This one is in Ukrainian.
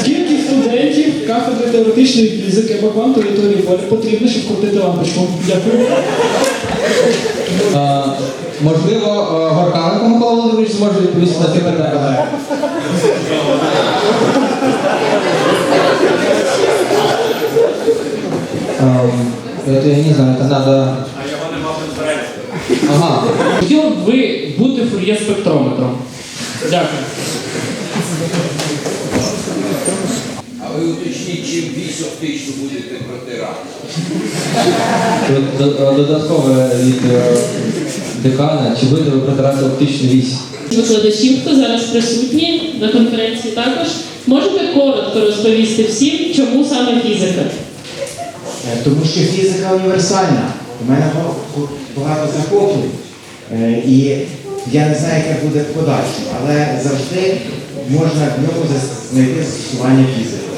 Скільки студентів кафедри теоретичної фізики або квантової теорії поля потрібно, щоб крутити лампочку? Дякую. Е, Можливо, е, Горканенко Микола Володимирович зможе відповісти на це питання. Эм, Это я не знаю, это надо... Ага. Хотіли б ви бути фур'є спектрометром? Дякую. А ви уточніть, чим вісь оптично будете протирати. Тут до- Додаткове від е, декана, чи будете ви протирати оптичну вісь? Викладачів, хто зараз присутні на конференції також, можете коротко розповісти всім, чому саме фізика? Е, Тому що фізика універсальна. У мене багато захоплень. І я не знаю, яке буде в подальшому, але завжди можна в ньому знайти застосування фізики.